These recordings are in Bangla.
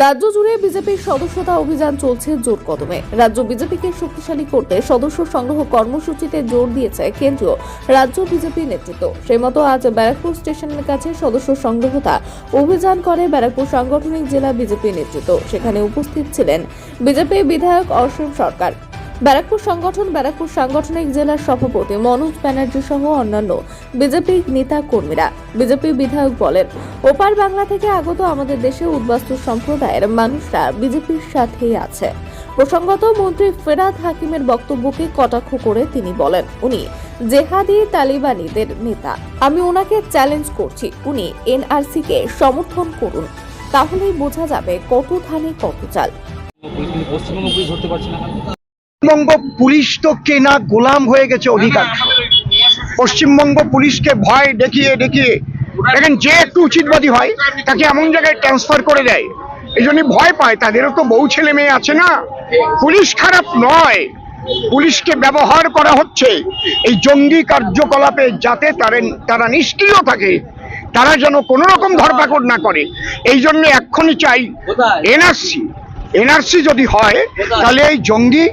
রাজ্য জুড়ে বিজেপির সদস্যতা অভিযান চলছে জোর কদমে। রাজ্য বিজেপিকে শক্তিশালী করতে সদস্য সংগ্রহ কর্মসূচিতে জোর দিয়েছে কেন্দ্রীয় রাজ্য বিজেপি নেতৃত্ব। সেই মতো আজ ব্যারাকপুর স্টেশনের কাছে সদস্য সংগ্রহতা অভিযান করে ব্যারাকপুর সাংগঠনিক জেলা বিজেপি নেতৃত্ব। সেখানে উপস্থিত ছিলেন বিজেপি বিধায়ক অসীম সরকার। ব্যারাকপুর সংগঠন, ব্যারাকপুর সাংগঠনিক জেলার সভাপতি মনোজ ব্যানার্জি সহ অন্যান্য বিজেপি নেতা কর্মীরা বিজেপি বিধায়ক বলেন, ওপার বাংলা থেকে আগত আমাদের দেশে উদ্বাস্তু সম্প্রদায়ের মানুষরা বিজেপির সাথেই আছে। প্রসঙ্গত মন্ত্রী ফেরাদ হাকিমের বক্তব্যকে কটাক্ষ করে তিনি বলেন, উনি জেহাদি তালিবানিদের নেতা। আমি ওনাকে চ্যালেঞ্জ করছি, উনি এনআরসি কে সমর্থন করুন। তাহলেই বোঝা যাবে কত ধানে কত চাল। পশ্চিমবঙ্গ পুলিশ ধরতে না? পশ্চিমবঙ্গ পুলিশ তো কেনা গোলাম হয়ে গেছে অধিকাংশ পশ্চিমবঙ্গ পুলিশকে ভয় দেখিয়ে দেখিয়ে। দেখেন যে একটু উচিতবাদী হয় তাকে এমন জায়গায় ট্রান্সফার করে দেয়। এই জন্য ভয় পায় তাদেরও তো বউ ছেলে মেয়ে আছে না। পুলিশ খারাপ নয়। পুলিশকে ব্যবহার করা হচ্ছে। এই জঙ্গি কার্যকলাপে যাতে তারা তারা নিষ্ক্রিয় থাকে তারা যেন কোনো রকম ধরপাকড় না করে। এই জন্য এক্ষুনি চাই এনআরসি। এনআরসি যদি হয় তাহলে এই জঙ্গি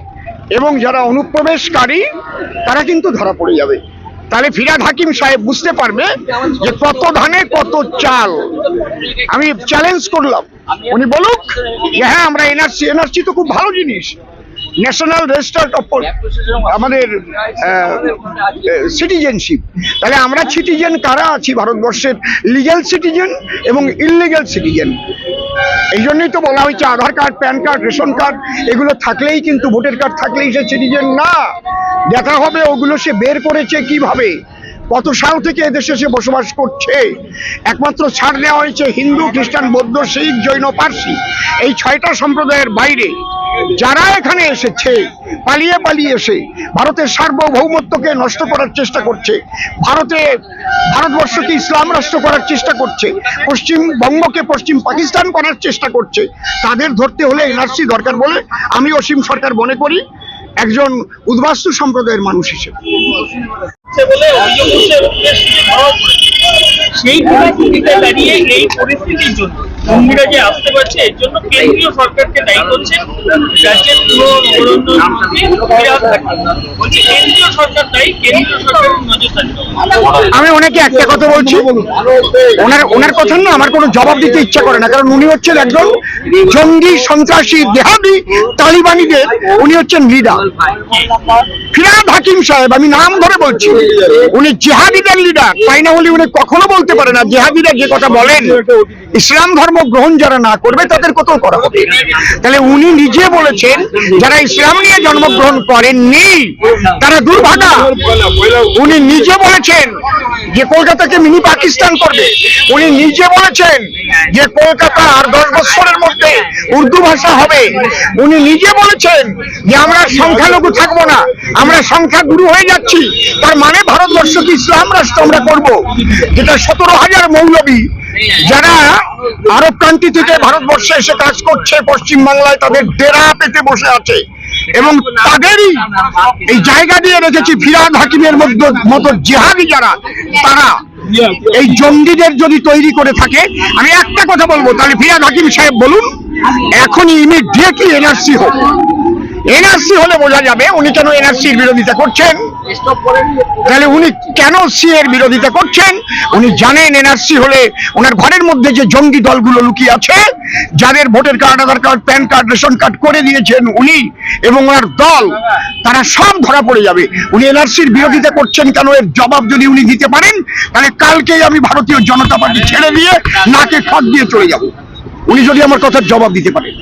এবং যারা অনুপ্রবেশকারী, তারা কিন্তু ধরা পড়ে যাবে। তাহলে ফিরাদ হাকিম সাহেব বুঝতে পারবে যে কত ধানে কত চাল। আমি চ্যালেঞ্জ করলাম। উনি বলুক যে হ্যাঁ আমরা এনআরসি এনআরসি তো খুব ভালো জিনিস। ন্যাশনাল রেজিস্টার অফ আমাদের সিটিজেনশিপ তাহলে আমরা সিটিজেন কারা আছি? ভারতবর্ষের লিগ্যাল সিটিজেন এবং ইললিগ্যাল সিটিজেন এই জন্যই তো বলা হয়েছে Aadhaar card, PAN card, ration card, এগুলো থাকলেই কিন্তু ভোটার কার্ড থাকলেই সে সিটিজেন না। দেখা হবে ওগুলো সে বের করেছে কীভাবে? কত সাল থেকে এদেশে সে বসবাস করছে? একমাত্র ছাড় দেওয়া হয়েছে হিন্দু, খ্রিস্টান, বৌদ্ধ, শিখ, জৈন, পার্সি। এই ছয়টা সম্প্রদায়ের বাইরে। যারা এখানে এসেছে, পালিয়ে পালিয়ে এসে ভারতের সার্বভৌমত্বকে নষ্ট করার চেষ্টা করছে, ভারতে, ভারতবর্ষকে ইসলাম রাষ্ট্র করার চেষ্টা করছে পশ্চিমবঙ্গকে পশ্চিম পাকিস্তান করার চেষ্টা করছে, তাদের ধরতে হলে এনআরসি দরকার বলে আমি অসীম সরকার মনে করি, একজন উদ্বাস্তু সম্প্রদায়ের মানুষ হিসেবে। সেই এই পরিস্থিতির জন্য জঙ্গিরা যে আসতে পারছে, এর জন্য কেন্দ্রীয় সরকারকে দায়ী করছে রাজ্যের পুরো কেন্দ্রীয় সরকার দায়ী কেন্দ্রীয় করবে। আমি ওনাকে একটা কথা বলছি। ওনার ওনার কথা না আমার কোনো জবাব দিতে ইচ্ছা করে না, কারণ উনি হচ্ছেন একজন জঙ্গি, সন্ত্রাসী, দেহাবি, তালিবানিদের। উনি হচ্ছেন লিডার ফিরাদ হাকিম সাহেব, আমি নাম ধরে বলছি, উনি জেহাদিদের লিডার তাই না হলে উনি কখনো বলতে পারে না, জেহাদিরা যে কথা বলেন, ইসলাম ধর্ম গ্রহণ যারা না করবে, তাদের কত করা হবে তাহলে উনি নিজে বলেছেন যারা ইসলাম নিয়ে জন্মগ্রহণ করেননি তারা দুর্ভাগা। উনি নিজে বলেছেন যে কলকাতাকে মিনি পাকিস্তান করবে। উনি নিজে বলেছেন যে কলকাতা আর দশ বছরের মধ্যে উর্দু ভাষা হবে। উনি নিজে বলেছেন যে আমরা সংখ্যালঘু থাকব না। আমরা সংখ্যাগুরু হয়ে যাচ্ছি। তার মানে ভারতবর্ষকে ইসলাম রাষ্ট্র আমরা করব। যেটা সতেরো হাজার মৌলবী যারা আরব কান্ট্রি থেকে ভারতবর্ষে এসে কাজ করছে পশ্চিম বাংলায় তাদের ডেরা পেতে বসে আছে। এবং তাদেরই এই জায়গা দিয়ে রেখেছি ফিরাদ হাকিমের মধ্য মতো জেহাদি যারা, তারা এই জঙ্গিদের যদি তৈরি করে থাকে, আমি একটা কথা বলব, তাহলে ফিরাদ হাকিম সাহেব বলুন, এখনই ইমিডিয়েটলি এনআরসি হোক। এনআরসি হলে বোঝা যাবে উনি কেন এনআরসির বিরোধিতা করছেন। তাহলে উনি কেন সি এর বিরোধিতা করছেন? উনি জানেন এনআরসি হলে ওনার ঘরের মধ্যে যে জঙ্গি দলগুলো লুকিয়ে আছে যাদের voter card Aadhaar card PAN card ration card করে দিয়েছেন উনি এবং ওনার দল তারা সব ধরা পড়ে যাবে। উনি এনআরসির বিরোধিতা করছেন কেন? এর জবাব যদি উনি দিতে পারেন তাহলে কালকেই আমি ভারতীয় জনতা পার্টি ছেড়ে দিয়ে নাকে খত দিয়ে চলে যাব। উনি যদি আমার কথার জবাব দিতে পারেন।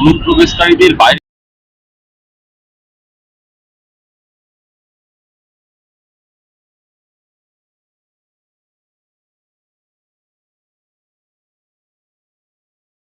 অনুপ্রবেশকারীদের বাইরে